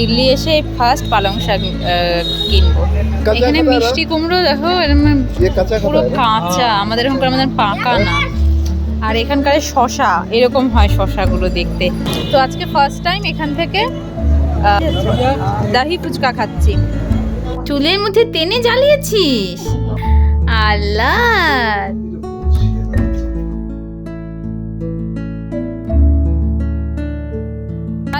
দিল্লি এসে ফার্স্ট পালং শাক কিনবো। এখানে মিষ্টি কুমড়ো দেখো মানে পুরো কাঁচা হ্যাঁ। আমাদের এখানকার আমাদের পাকা না। আর এখানকার শশা এরকম হয় শশাগুলো দেখতে। তো আজকে ফার্স্ট টাইম এখান থেকে দাহি ফুচকা খাচ্ছি। চুলের মধ্যে টেনে জ্বালিয়েছিস? আল্লাহ!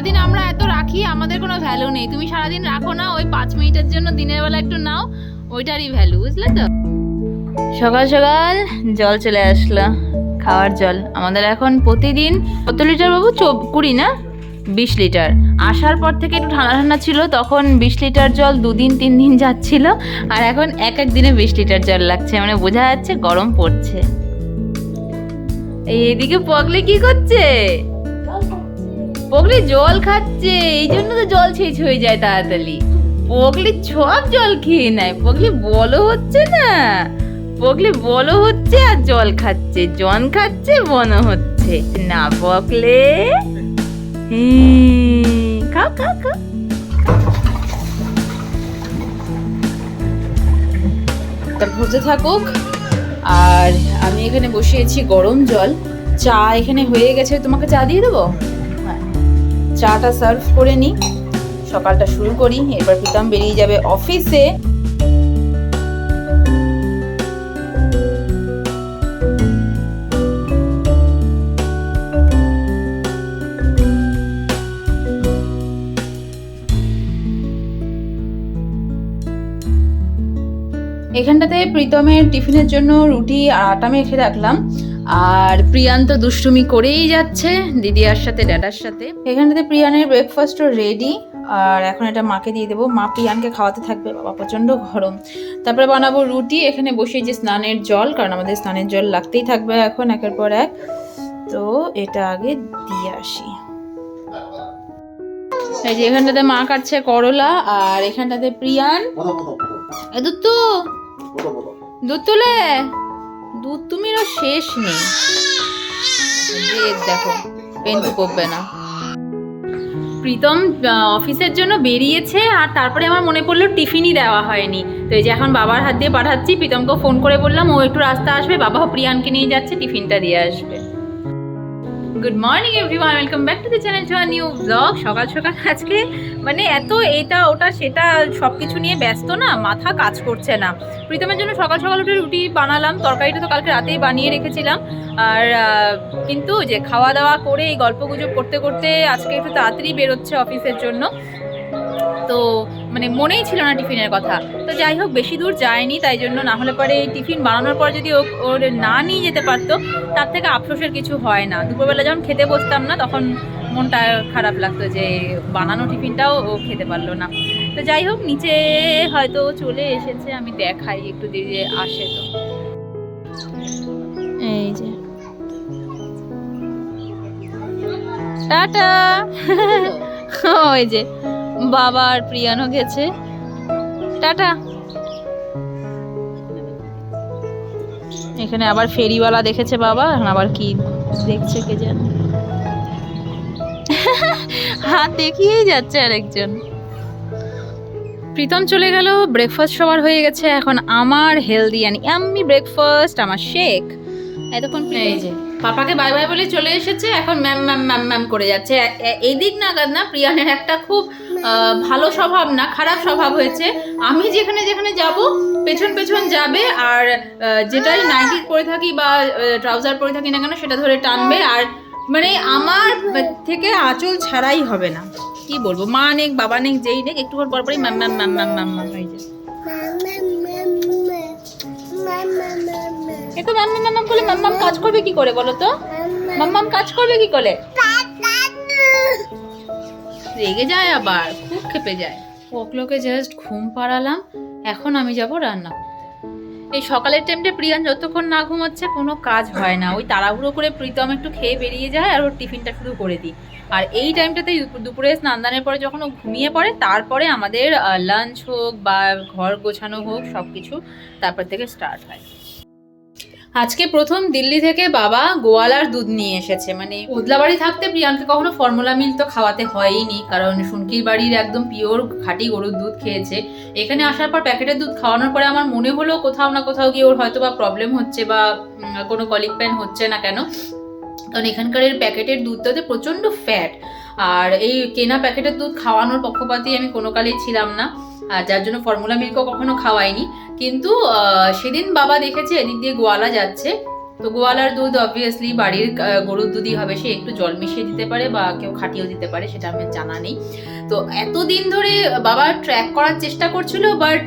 সারাদিন আমরা এত রাখি, আমাদের কোনো ভ্যালু নেই। তুমি সারাদিন রাখো না, ওই পাঁচ মিনিটের জন্য দিনের বেলা একটু নাও, ওইটারই ভ্যালু বুঝলে তো? সকাল সকাল জল চলে আসলো, খাওয়ার জল। আমাদের এখন প্রতিদিন কত লিটার বাবু? চব- কুড়ি না? বিশ লিটার আসার পর থেকে একটু ঠান্ডা ঠান্ডা ছিল, তখন বিশ লিটার জল দুদিন, তিন দিন যাচ্ছিল, আর এখন এক এক দিনে বিশ লিটার জল লাগছে। মানে বোঝা যাচ্ছে গরম পড়ছে। এই এদিকে পগলে কি করছে? পগলি জল খাচ্ছে এই জন্য তো জল ছেঁচ হয়ে যায় তাড়াতাড়ি। পগলি সব জল খেয়ে নেয় পগলি বলো হচ্ছে না। পগলি বলো হচ্ছে আর জল খাচ্ছে জন খাচ্ছে বন হচ্ছে। না পগলে হুম, খাও খাও খাও। ভুজে থাকুক। আর আমি এখানে বসিয়েছি গরম জল। চা এখানে হয়ে গেছে তোমাকে চা দিয়ে দেবো? হ্যাঁ চাটা সার্ভ করে নিই। সকালটা শুরু করি, এরপর প্রীতম বেরিয়ে যাবে অফিসে। এখানটাতে প্রীতমের টিফিনের জন্য রুটি আর আটা মেখে রাখলাম। আর প্রিয়ান তো দুষ্টুমি করেই যাচ্ছে দিদিয়ার সাথে ড্যাডার সাথে। এখানটাতে প্রিয়ানের ব্রেকফাস্টও রেডি আর এখন এটা মাকে দিয়ে দেবো। মা প্রিয়ানকে খাওয়াতে থাকবে বাবা প্রচণ্ড গরম। তারপরে বানাবো রুটি এখানে বসিয়ে যে স্নানের জল কারণ আমাদের স্নানের জল লাগতেই থাকবে এখন একের পর এক। তো এটা আগে দিয়ে আসি। এই যে এখানটাতে মা কাটছে করলা আর এখানটাতে প্রিয়ান। দুত্তু। দুত্তুলে দুধ তুমিরও শেষ নেই। জেদ দেখো পেন্টু করবে না। প্রীতম অফিসের জন্য বেরিয়েছে আর তারপরে আমার মনে পড়ল টিফিনই দেওয়া হয়নি। তো এই যে এখন বাবার হাত দিয়ে পাঠাচ্ছি প্রীতমকে ফোন করে বললাম, ও একটু রাস্তা আসবে বাবা প্রিয়ানকে নিয়ে যাচ্ছে, টিফিনটা দিয়ে আসবে। Good morning everyone welcome back to the channel to new blog সকাল সকাল আজকে মানে এত এটা, ওটা, সেটা সব কিছু নিয়ে ব্যস্ত না, মাথা কাজ করছে না। প্রীতমের জন্য সকাল সকাল উঠে রুটি বানালাম, তরকারিটা তো কালকে রাতেই বানিয়ে রেখেছিলাম। আর কিন্তু যে খাওয়া দাওয়া করে এই গল্প গুজব করতে করতে আজকে একটু তাড়াতাড়ি বেরোচ্ছে অফিসের জন্য। তো মানে মনেই ছিল না টিফিনের কথা। তো যাই হোক, বেশি দূর যায়নি, তাই জন্য না হলে পরে এই টিফিন বানানোর পর যদি ওর না নিয়ে যেতে পারতো, তার থেকে আফসোসের কিছু হয় না। দুপুরবেলা যখন খেতে বসতাম না, তখন মনটা খারাপ লাগতো যে বানানো টিফিনটাও ও খেতে পারল না। তো যাই হোক, নিচে হয়তো চলে এসেছে, আমি দেখাই একটু দিয়ে আসে তো। এই যে। টাটা! ওই যে। বাবা আর প্রিয়ানো গেছে। টাটা। এখানে আবার ফেরিওয়ালা দেখেছে বাবা, এখন আবার কি দেখছে কে জানে। হাত দেখিয়েই যাচ্ছে আরেকজন। প্রীতম চলে গেল ব্রেকফাস্ট সবার হয়ে গেছে, এখন আমার হেলদি অ্যান্ড ইয়াম্মি ব্রেকফাস্ট আমার শেক। এতক্ষণ এই যে, পাপাকে বাই বাই বলে চলে এসেছে, এখন ম্যাম ম্যাম ম্যাম ম্যাম করে যাচ্ছে। এ- এ- এদিক নাগাদ না, প্রিয়ানের একটা খুব ভালো স্বভাব না, খারাপ স্বভাব হয়েছে। আমি যেখানে যেখানে যাব, পেছন পেছন যাবে আর যেটাই নাইটি পরে থাকি বা ট্রাউজার পরে থাকি না কেন, সেটা ধরে টানবে। আর মানে আমার থেকে আঁচল ছাড়াই হবে না। কি বলব? মা নেক, বাবা নেক, যেই নেক, একটু পর পরই ma'am ma'am ma'am ma'am ma'am ma'am হয়ে যায়। একটু ম্যাম ম্যাম ম্যাম বলে ম্যাম ম্যাম কাজ করবে কি করে বলো তো? ম্যাম ম্যাম কাজ করবে কি করে? রেগে যায় আবার খুব খেপে যায়। ওগুলোকে জাস্ট ঘুম পাড়ালাম এখন আমি যাব রান্না এই সকালের টাইমটা প্রিয়ান যতক্ষণ না ঘুমাচ্ছে কোনো কাজ হয় না। ওই তাড়াহুড়ো করে প্রীতম একটু খেয়ে বেরিয়ে যায় আর ওর টিফিনটা শুধু করে দিই। আর এই টাইমটাতে দুপুরে স্নান দানের পরে যখন ও ঘুমিয়ে পড়ে তারপরে আমাদের লাঞ্চ হোক বা ঘর গোছানো হোক সব কিছু তারপর থেকে স্টার্ট হয়। আজকে প্রথম দিল্লি থেকে বাবা গোয়ালার দুধ নিয়ে এসেছে। মানে ওদলা বাড়ি থাকতে প্রিয়াঙ্কে কখনো ফর্মুলা মিল তো খাওয়াতে হয়ইনি, কারণ শুনকির বাড়ির একদম পিওর খাঁটি গরুর দুধ খেয়েছে। এখানে আসার পর প্যাকেটের দুধ খাওয়ানোর পরে আমার মনে হলো কোথাও না কোথাও গিয়ে ওর হয়তো বা প্রবলেম হচ্ছে বা কোনো কলিক প্যান হচ্ছে না কেন? কারণ এখানকার এর প্যাকেটের দুধটাতে প্রচণ্ড ফ্যাট আর এই কেনা প্যাকেটের দুধ খাওয়ানোর পক্ষপাতই আমি কোনো কালেই ছিলাম না। আর যার জন্য ফর্মুলা মিল্কও কখনো খাওয়াইনি। কিন্তু সেদিন বাবা দেখেছে এদিক দিয়ে গোয়ালা যাচ্ছে। তো গোয়ালার দুধ অবভিয়াসলি বাড়ির গরুর দুধই হবে। সে একটু জল মিশিয়ে দিতে পারে বা কেউ খাটিয়েও দিতে পারে সেটা আমার জানা নেই। তো এতদিন ধরে বাবা ট্র্যাক করার চেষ্টা করছিল বাট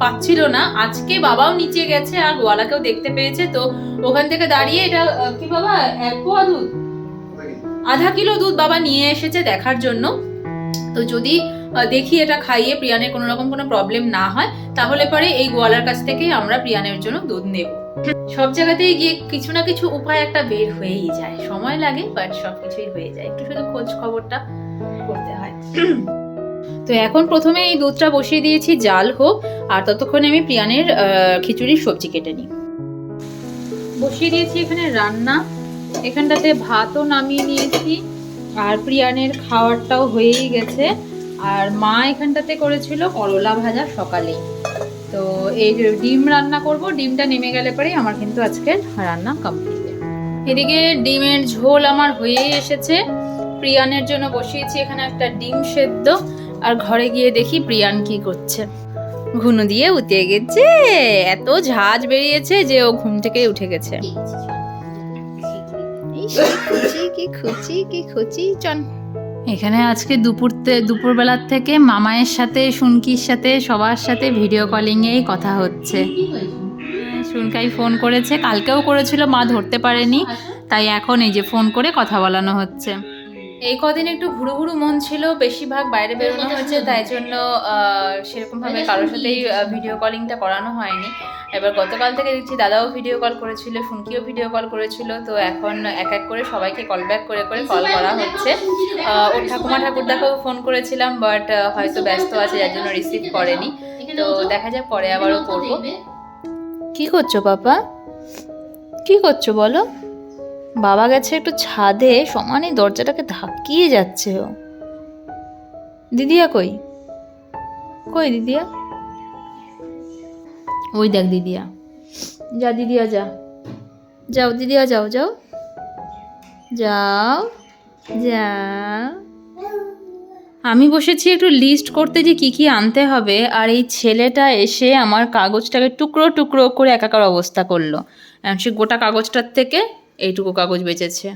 পাচ্ছিল না। আজকে বাবাও নিচে গেছে আর গোয়ালাকেও দেখতে পেয়েছে। তো ওখান থেকে দাঁড়িয়ে এটা কি বাবা এক পোয়া দুধ আধা কিলো দুধ বাবা নিয়ে এসেছে দেখার জন্য। তো যদি দেখি এটা খাইয়ে প্রিয়ানের কোনো রকম কোনো প্রবলেম না হয়, তাহলে পরে এই গোয়ালার কাছ থেকেই আমরা প্রিয়ানের জন্য দুধ নেব। সব জায়গাতেই গিয়ে কিছু না কিছু উপায় একটা বের হয়েই যায়। সময় লাগে বাট সব কিছুই হয়ে যায়। একটু শুধু খোঁজ খবরটা করতে হয়। তো এখন প্রথমে এই দুধটা বসিয়ে দিয়েছি, জাল হোক, আর ততক্ষণে আমি প্রিয়ানের খিচুড়ির সবজি কেটে নিই। বসিয়ে দিয়েছি এখানে রান্না। এখানটাতে ভাতও নামিয়ে নিয়েছি, আর প্রিয়ানের খাওয়ারটাও হয়েই গেছে। আর মা এখানটাতে করেছিল করলা ভাজা সকালেই তো এই ডিম রান্না করব, ডিমটা নেমে গেলে পরেই আমার কিন্তু আজকে রান্না কমপ্লিট এদিকে ডিমের ঝোল আমার হয়েই এসেছে। প্রিয়ানের জন্য বসিয়েছি এখানে একটা ডিম সেদ্ধ। আর ঘরে গিয়ে দেখি প্রিয়ান কি করছে। ঘুনু দিয়ে উঠে গেছে। এত ঝাঁজ বেরিয়েছে যে ও ঘুম থেকে উঠে গেছে। খুচি, কি খুচি কি খুচি চন এখানে আজকে দুপুর দুপুরবেলার থেকে মামায়ের সাথে শুনকির সাথে, সবার সাথে ভিডিও কলিংয়েই কথা হচ্ছে। শুনকাই ফোন করেছে। কালকেও করেছিল, মা ধরতে পারেনি। তাই এখন এই যে ফোন করে কথা বলানো হচ্ছে। এই কদিন একটু ঘুরু ঘুরু মন ছিল বেশিরভাগ বাইরে বেরোনো হয়েছে তাই জন্য সেরকম ভাবে কারোর সাথেই ভিডিও কলিংটা করানো হয়নি। এবার গতকাল থেকে দেখছি দাদাও ভিডিও কল করেছিল শুনকিও ভিডিও কল করেছিল তো এখন এক এক করে সবাইকে কল ব্যাক করে করে কল করা হচ্ছে। ওর ঠাকুমা ঠাকুরদাকেও ফোন করেছিলাম বাট হয়তো ব্যস্ত আছে যার জন্য রিসিভ করেনি। তো দেখা যাক পরে আবারও করব। কি করছ পাপা? কি করছ বলো? বাবা গেছে একটু ছাদে সমানে দরজাটাকে ধাক্কিয়ে যাচ্ছে ও। দিদিয়া কই? কই দিদিয়া? ওই দেখ দিদিয়া। যা দিদিয়া, যা। যাও দিদিয়া, যাও যাও। যাও যাও। আমি বসেছি একটু লিস্ট করতে যে কি কি আনতে হবে, আর এই ছেলেটা এসে আমার কাগজটাকে টুকরো টুকরো করে একাকার অবস্থা করল। সে গোটা কাগজটার থেকে এইটুকু কাগজ বেঁচেছে।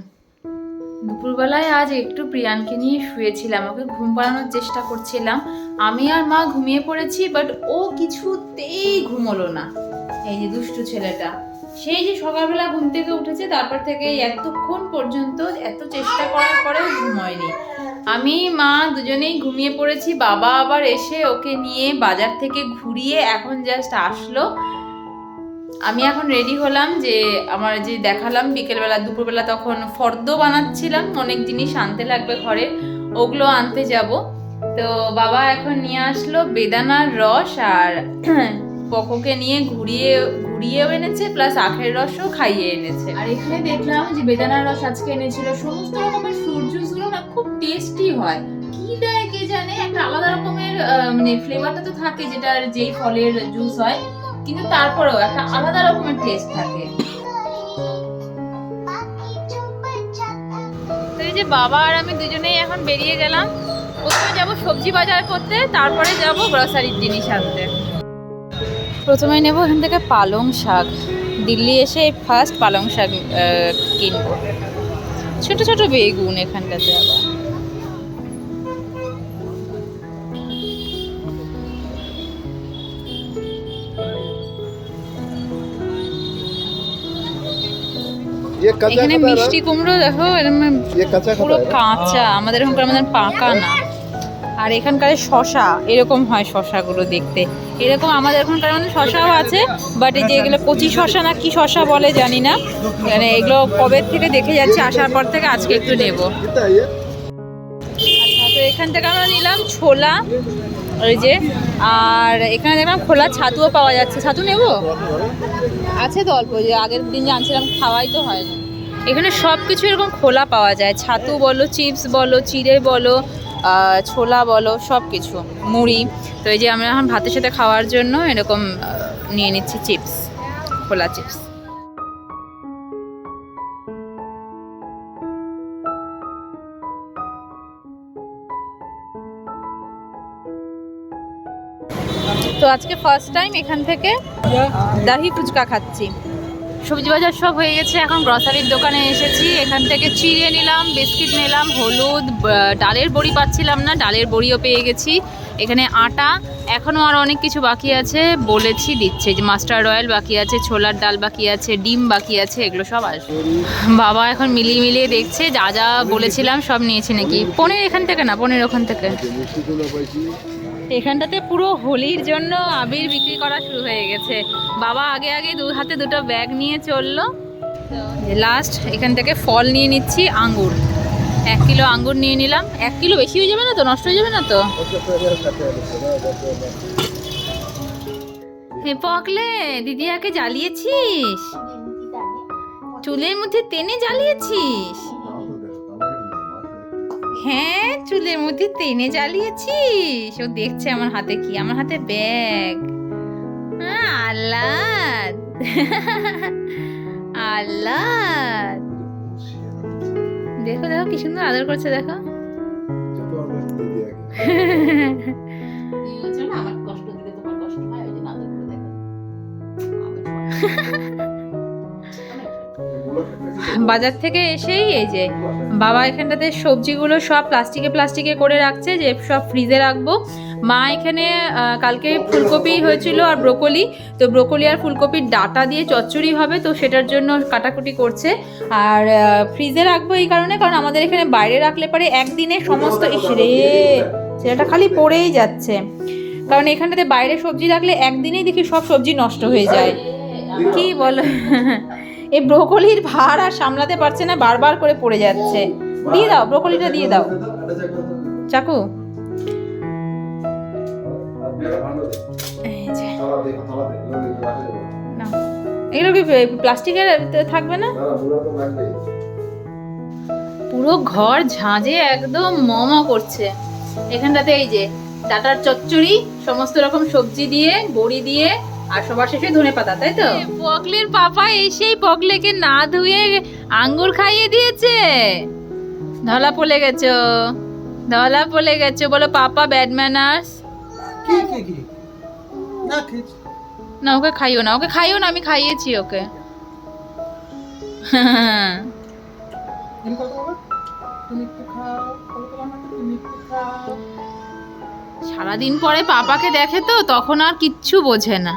দুপুরবেলায় আজ একটু প্রিয়ানকে নিয়ে শুয়েছিলাম, ওকে ঘুম পাড়ানোর চেষ্টা করছিলাম। আমি আর মা ঘুমিয়ে পড়েছি বাট ও কিছুতেই ঘুমোলো না। এই যে দুষ্টু ছেলেটা, সেই যে সকালবেলা ঘুম থেকে উঠেছে, তারপর থেকে এতক্ষণ পর্যন্ত এত চেষ্টা করার পরেও ঘুম হয়নি। আমি, মা দুজনেই ঘুমিয়ে পড়েছি, বাবা আবার এসে ওকে নিয়ে বাজার থেকে ঘুরিয়ে এখন জাস্ট আসলো। আমি এখন রেডি হলাম যে আমার যে দেখালাম, বিকেলবেলা, দুপুরবেলা তখন ফর্দ বানাচ্ছিলাম, অনেক জিনিস আনতে লাগবে ঘরে, ওগুলো আনতে যাব। তো বাবা এখন নিয়ে আসলো বেদানার রস আর পকোকে নিয়ে ঘুরিয়ে, ঘুরিয়েও এনেছে প্লাস আখের রসও খাইয়ে এনেছে। আর এখানে দেখলাম যে বেদানার রস আজকে এনেছিল, সমস্ত রকমের ফ্রুট জুসগুলো না খুব টেস্টি হয়। কি দেয় কে জানে? একটা আলাদা রকমের মানে ফ্লেভারটা তো থাকে যেটা যেই ফলের জুস হয়। কিন্তু তারপরেও একটা আলাদা রকমের টেস্ট থাকে। তো এই যে বাবা আর আমি দুজনেই এখন বেরিয়ে গেলাম, প্রথমে যাব সবজি বাজার করতে, তারপরে যাব গ্রসারির জিনিস আনতে। প্রথমে নেব এখান থেকে পালং শাক। দিল্লি এসে ফার্স্ট পালং শাক কিনবো। ছোট ছোট বেগুন এখানটাতে আবার। এখানে মিষ্টি কুমড়ো দেখো মানে পুরো কাঁচা। আমাদের এখানকার আমাদের পাকা না। আর এখানকার শশা এরকম হয় শশাগুলো দেখতে। এরকম আমাদের এখানকার মানে শশাও আছে বাট এই যে এগুলো কচি শশা না কি শশা বলে জানি না। মানে এগুলো কবের থেকে দেখে যাচ্ছে আসার পর থেকে আজকে একটু নেব। আচ্ছা, এখান থেকে আমরা নিলাম ছোলা ওই যে। আর এখানে দেখলাম খোলা ছাতুও পাওয়া যাচ্ছে। ছাতু নেব? আছে তো অল্প, যে আগের দিন জানছিলাম খাওয়াই তো হয় না। এখানে সব কিছু এরকম খোলা পাওয়া যায়। ছাতু বলো, চিপস বলো, চিড়ে বলো ছোলা বলো সব কিছু মুড়ি। তো এই যে আমরা এখন ভাতের সাথে খাওয়ার জন্য এরকম নিয়ে নিচ্ছি চিপস, খোলা চিপস। তো আজকে ফার্স্ট টাইম এখান থেকে দাহি ফুচকা খাচ্ছি। সবজি বাজার সব হয়ে গেছে, এখন গ্রসারির দোকানে এসেছি। এখান থেকে চিড়ে নিলাম, বিস্কিট নিলাম, হলুদ ডালের বড়ি পাচ্ছিলাম না, ডালের বড়িও পেয়ে গেছি। এখানে আটা এখনও আর অনেক কিছু বাকি আছে, বলেছি দিচ্ছে। যে মাস্টার্ড অয়েল বাকি আছে, ছোলার ডাল বাকি আছে, ডিম বাকি আছে, এগুলো সব আসবে বাবা এখন মিলিয়ে মিলিয়ে দেখছে, যা যা বলেছিলাম সব নিয়েছে নাকি? পনেরো এখান থেকে না, পনেরো ওখান থেকে? এখানটাতে পুরো হোলির জন্য আবির বিক্রি করা শুরু হয়ে গেছে। বাবা আগে আগে দু হাতে দুটো ব্যাগ নিয়ে চলল। লাস্ট এখান থেকে ফল নিয়ে নিচ্ছি আঙ্গুর। এক কিলো আঙ্গুর নিয়ে নিলাম। এক কিলো বেশি হয়ে যাবে না তো? নষ্ট হয়ে যাবে না তো? হে পকলে দিদিয়াকে জ্বালিয়েছিস? চুলের মধ্যে টেনে জ্বালিয়েছিস? হ্যাঁ চুলের মধ্যে টেনে জ্বালিয়েছিস। ও দেখছে আমার হাতে কি আমার হাতে ব্যাগ। আল্লাহ আল্লাহ দেখো দেখো কি সুন্দর আদর করছে দেখো। বাজার থেকে এসেই এই যে বাবা এখানটাতে সবজিগুলো সব প্লাস্টিকে প্লাস্টিকে করে রাখছে, যে সব ফ্রিজে রাখব। মা এখানে কালকে ফুলকপি হয়েছিল আর ব্রোকলি। তো ব্রোকলি আর ফুলকপির ডাটা দিয়ে চচ্চড়ি হবে, তো সেটার জন্য কাটাকুটি করছে। আর ফ্রিজে রাখব এই কারণে, কারণ আমাদের এখানে বাইরে রাখলে পরে একদিনে সমস্ত ইস রে সেটা খালি পড়েই যাচ্ছে। কারণ এখানটাতে বাইরে সবজি রাখলে একদিনেই দেখি সব সবজি নষ্ট হয়ে যায়। কি বলো? এই ব্রোকলির ভার আর সামলাতে পারছে না, বারবার করে পড়ে যাচ্ছে। দিয়ে দাও, ব্রোকলিটা দিয়ে দাও। চাকু। এগুলো কি প্লাস্টিকের থাকবে না? পুরো ঘর ঝাঁঝে একদম মম করছে। এখানটাতে এই যে, ডাটার চচ্চড়ি, সমস্ত রকম সবজি দিয়ে, বড়ি দিয়ে আর সবার শেষে ধনে পাতা তাই তো? পকলের পাপা এসেই পকলেকে না ধুয়ে আঙ্গুর খাইয়ে দিয়েছে। ধলা পড়ে গেছো ধলা পড়ে গেছো বলো পাপা ব্যাড ম্যানার্স। কি কি কি? না ওকে খাইও না ওকে খাইও না আমি খাইয়েছি ওকে। সারাদিন পরে পাপাকে দেখে তো তখন আর কিচ্ছু বোঝে না।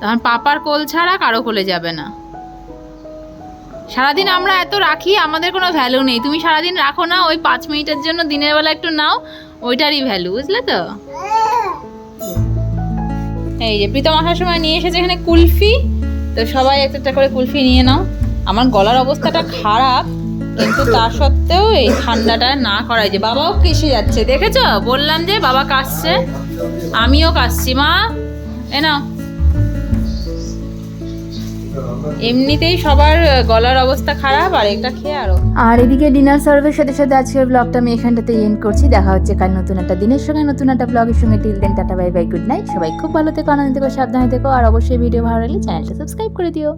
তখন পাপার কোল ছাড়া কারও কোলে যাবে না। সারাদিন আমরা এত রাখি, আমাদের কোনো ভ্যালু নেই। তুমি সারাদিন রাখো না, ওই পাঁচ মিনিটের জন্য দিনের বেলা একটু নাও, ওইটারই ভ্যালু বুঝলে তো? এই যে প্রীতম আসার সময় নিয়ে এসেছে এখানে কুলফি, তো সবাই একটা একটা করে কুলফি নিয়ে নাও। আমার গলার অবস্থাটা খারাপ, কিন্তু তা সত্ত্বেও এই ঠান্ডাটা না করাই যে। বাবাও কেসে যাচ্ছে, দেখেছ? বললাম যে বাবা কাশছে, আমিও কাশছি। মা, এ নাও। এমনিতেই সবার গলার অবস্থা খারাপ, আর এটা খেয়ে আরও। আর এদিকে ডিনার সার্ভের সাথে সাথে আজকের ব্লগটা আমি এখানটাতে এন্ড করছি। দেখা হচ্ছে কাল নতুন একটা দিনের সঙ্গে, নতুন একটা ব্লগের সঙ্গে। Till then tata bye bye good night সবাই খুব ভালো থেকো, আনন্দ থেকো, সাবধানে থেকো। আর অবশ্যই ভিডিও ভালো লাগলে চ্যানেলটা সাবস্ক্রাইব করে দিও।